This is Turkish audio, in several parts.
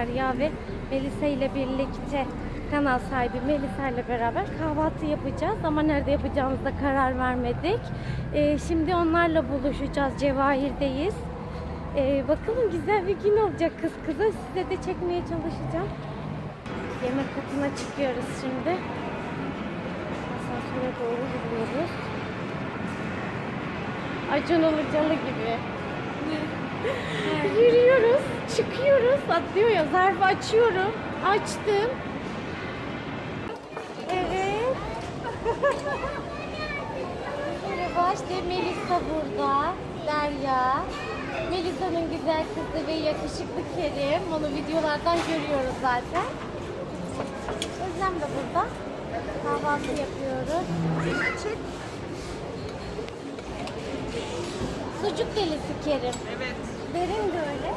Derya ve Melisa ile birlikte kanal sahibi Melisa ile beraber kahvaltı yapacağız. Ama nerede yapacağımızda karar vermedik. Ee, şimdi onlarla buluşacağız. Cevahir'deyiz. Ee, bakalım güzel bir gün olacak kız kıza. Size de çekmeye çalışacağım. Yemek katına çıkıyoruz şimdi. Asansöre doğru gidiyoruz. Acun Ilıcalı gibi. Çıkıyoruz, atlıyor ya. Zarfı açıyorum. Açtım. Evet. Merhaba, işte Melisa burada. Derya. Melisa'nın güzel kızı ve yakışıklı Kerim. Onu videolardan görüyoruz zaten. Özlem de burada. Kahvaltı yapıyoruz. Sucuk delisi Kerim. Evet. Derin de öyle.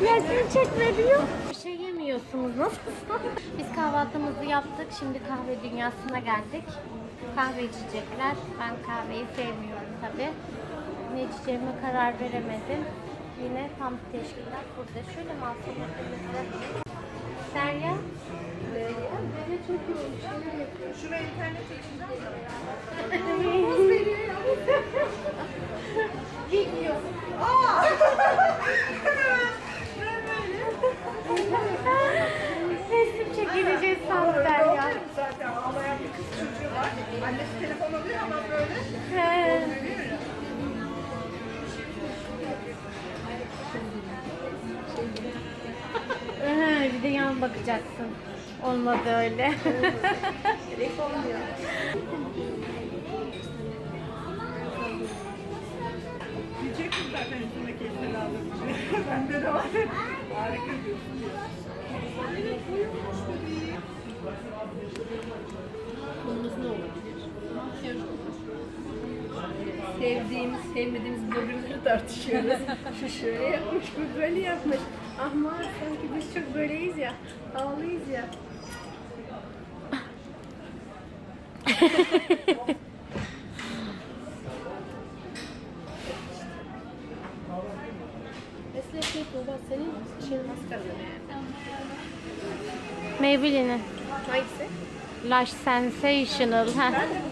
Resmi çekme diyor. Bir şey yemiyorsunuz nasıl? Biz kahvaltımızı yaptık. Şimdi kahve dünyasına geldik. Kahve içecekler. Ben kahveyi sevmiyorum tabi. Ne içeceğime karar veremedim. Yine tam teşkilat burada. Şöyle alsam hepimizi? Derya. Şuraya internet açacağım Yan bakacaksın. Olmadı öyle. Kesin aldım. Bende de var. Harika diyorsun. Konumuz ne olabilir? Sevdiğimiz, sevmediğimiz bloggerları tartışıyoruz. Şu şöyle yapmış, bu böyle yapmış. Ama sanki biz çok böyleyiz ya, havalıyız ya. Şey Tuğba senin maskaran ne? Maybelline'in Hangisi? Lash Sensational. Heh. Ben de.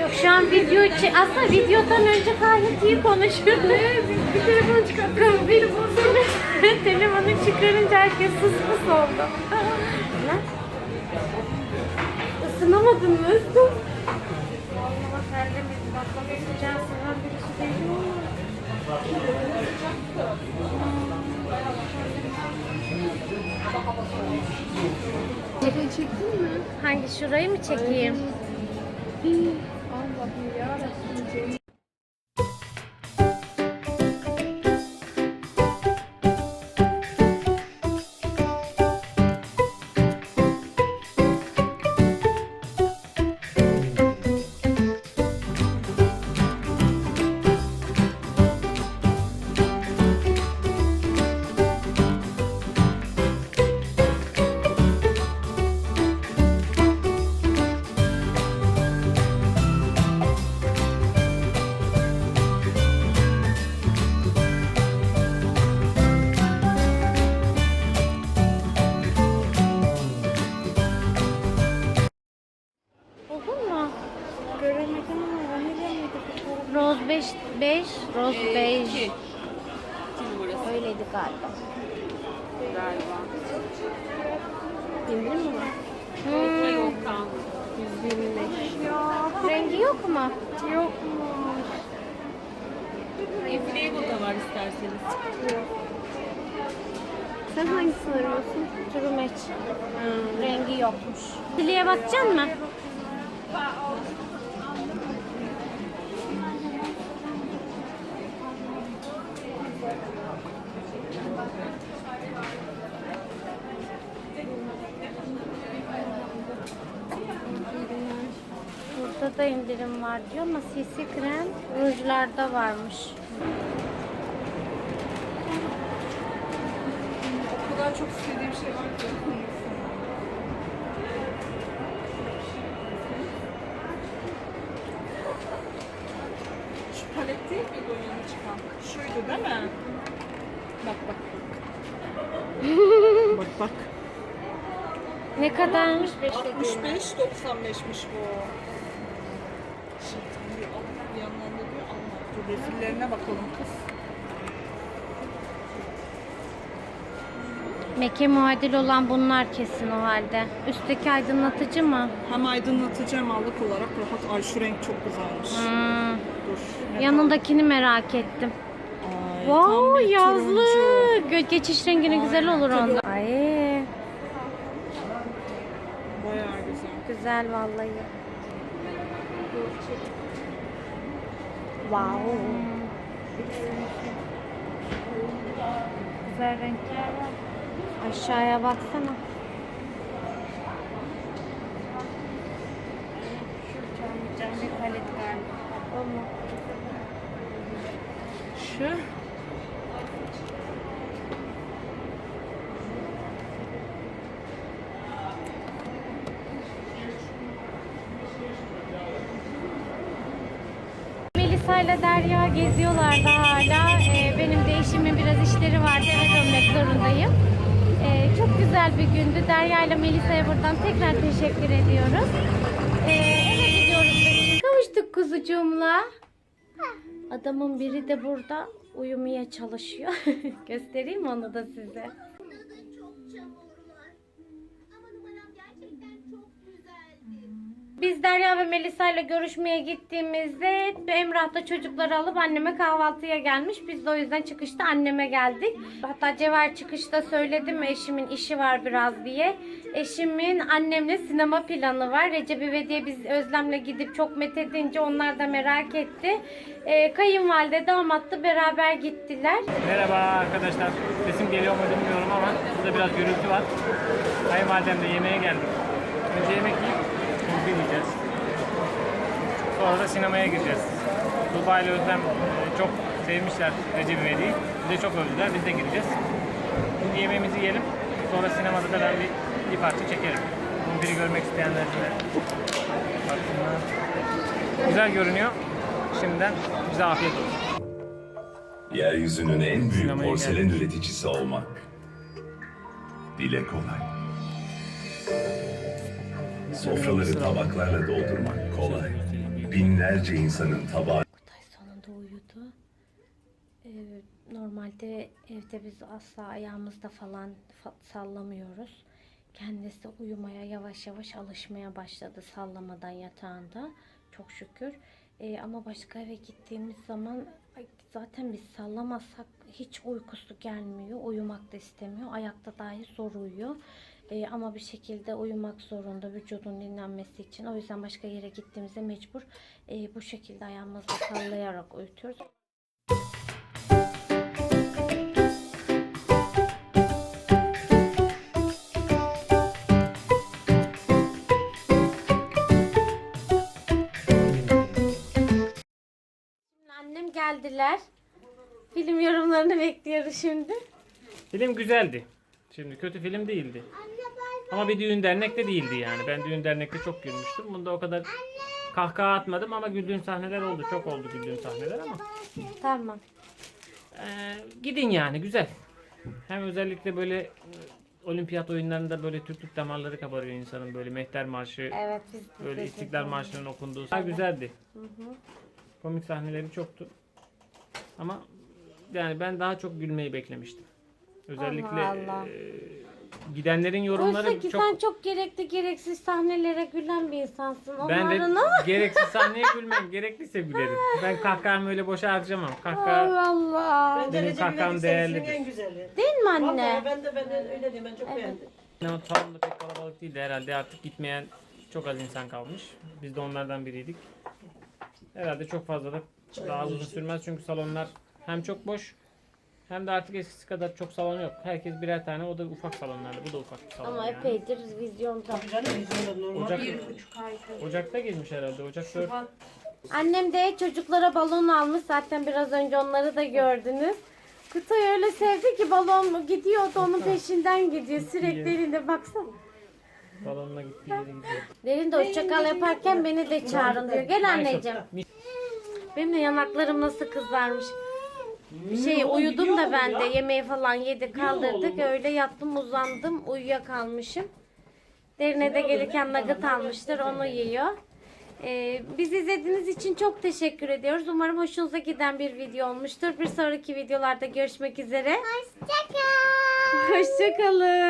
Yok şu an video çe- aslında videodan önce gayet iyi konuşuyordu. bir telefon çıkarttım. Benim telefonu, telefonu çıkarınca herkes sus pus oldu. ne? Isınamadın mı? Ama. Fotoğrafı çektin mi? Hangi şurayı mı çekeyim? 5 5 Rose 5 İki numarası öyleydi galiba. galiba. İndirim mi var? Hmm. Yok kalmadı. 125. Ya, rengi yok mu? Yok mu? Inflable da var isterseniz. Sen hangisini arıyorsun? True match. Rengi yokmuş. Diliye bakacaksın mı? Burada da indirim var diyor ama CC krem rujlarda varmış. O kadar çok istediğim şey var ki. Şu palet değil miydi o yeni çıkan? Şuydu değil mi? Bak bak. bak bak. Ne kadarmış? 65.95'miş bu. Şimdi al, bir yandan da diyor refillerine bakalım kız. Meke muadil olan bunlar kesin o halde. Üstteki aydınlatıcı mı? Hem aydınlatıcı hem allık olarak rahat. Ay şu renk çok güzelmiş. Hmm. Dur. ne Yanındakini merak ettim. Ay, tam Wow bir yazlı. turuncu. Gö- Geçiş rengine güzel olur tabii. onda. Ay Bayağı güzel. güzel vallahi. Wow. Güzel renkler var. Aşağıya baksana. Şu cam, cam bir palet galiba. O mu? Şu. İle Derya geziyorlardı hala. Ee, benim de eşimin biraz işleri vardı. Eve dönmek zorundayım. Ee, çok güzel bir gündü. Derya ile Melisa'ya buradan tekrar teşekkür ediyoruz. Ee, eve gidiyoruz. Kavuştuk kuzucuğumla. Adamın biri de burada uyumaya çalışıyor. Göstereyim onu da size. Biz Derya ve Melisa ile görüşmeye gittiğimizde Emrah da çocukları alıp anneme kahvaltıya gelmiş. Biz de o yüzden çıkışta anneme geldik. Hatta Cevher çıkışta söyledim eşimin işi var biraz diye. Eşimin annemle sinema planı var. Recep İvedik'e biz Özlem'le gidip çok methedince onlar da merak etti. Ee, kayınvalide damat da beraber gittiler. Merhaba arkadaşlar. Sesim geliyor mu bilmiyorum ama burada biraz gürültü var. Kayınvalidemle yemeğe geldik. Önce yemek yiyip. Sonra da sinemaya gireceğiz. Tuğba ile Özlem e, çok sevmişler Recep İvedik'i. Bize çok övdüler. Biz de gireceğiz. Şimdi yemeğimizi yiyelim. Sonra sinemada da ben bir, bir parça çekerim. Kumpiri görmek isteyenler de baksınlar. Güzel görünüyor. Şimdiden bize afiyet olsun. Yeryüzünün en büyük Sinemaya porselen üreticisi olmak. Dile kolay. Sofraları tabaklarla doldurmak kolay. Binlerce insanın tabağı Kutay sonunda uyudu. Ee, normalde evde biz asla ayağımızda falan fa- sallamıyoruz. Kendisi uyumaya yavaş yavaş alışmaya başladı sallamadan yatağında. Çok şükür. Ee, ama başka eve gittiğimiz zaman zaten biz sallamazsak hiç uykusu gelmiyor. Uyumak da istemiyor. Ayakta dahi zor uyuyor. Ee, ama bir şekilde uyumak zorunda vücudun dinlenmesi için. O yüzden başka yere gittiğimizde mecbur e, bu şekilde ayağımızı sallayarak uyutuyoruz. Annem geldiler. Film yorumlarını bekliyoruz şimdi. Film güzeldi. Şimdi kötü film değildi. Ama bir düğün dernekte değildi yani. Ben düğün dernekte çok gülmüştüm. Bunda o kadar kahkaha atmadım ama güldüğüm sahneler oldu. Çok oldu güldüğüm sahneler ama. Tamam. Ee, gidin yani güzel. Hem özellikle böyle e, olimpiyat oyunlarında böyle Türklük damarları kabarıyor insanın böyle mehter marşı, Evet biz böyle istiklal marşının okunduğu. Ha, güzeldi. Komik sahneleri çoktu. Ama yani ben daha çok gülmeyi beklemiştim. Özellikle Allah Allah. e, gidenlerin yorumları Oysa ki çok sen çok gerekli gereksiz sahnelere gülen bir insansın. ben de Onların gereksiz sahneye gülmem. Gerekliyse gülerim. Ben kahkahamı öyle boşa harcamam. Kahkaha Allah Allah. Bence Benim Recep kakam İvedik değerlidir. en güzeli. Değil mi anne? Vallahi ben de ben de öyle diyeyim ben çok beğendim. o salonda pek kalabalık değildi herhalde. Artık gitmeyen çok az insan kalmış. Biz de onlardan biriydik. Herhalde çok fazla da daha uzun sürmez çünkü salonlar hem çok boş hem de artık eskisi kadar çok salon yok. Herkes birer tane o da ufak salonlarda. Bu da ufak bir salon Ama yani. epeydir vizyonda. Tabii canım vizyonda normal. Ocak, Bir buçuk aydır. Ocak'ta girmiş herhalde. Ocak 4. Annem de çocuklara balon almış. Zaten biraz önce onları da gördünüz. Kutay öyle sevdi ki balon gidiyordu onun peşinden gidiyor. Sürekli elinde baksana. Balonuna gittiği yere gidiyor. Derin de hoşçakal yaparken beni de çağırın diyor. Gel anneciğim. Benim de yanaklarım nasıl kızarmış. Şey uyudum da ben de yemeği falan yedi kaldırdık. Öyle yattım uzandım uyuyakalmışım. Derine de gelirken nugget almıştır onu yiyor. Ee, bizi izlediğiniz için çok teşekkür ediyoruz. Umarım hoşunuza giden bir video olmuştur. Bir sonraki videolarda görüşmek üzere. Hoşçakal. Hoşçakalın.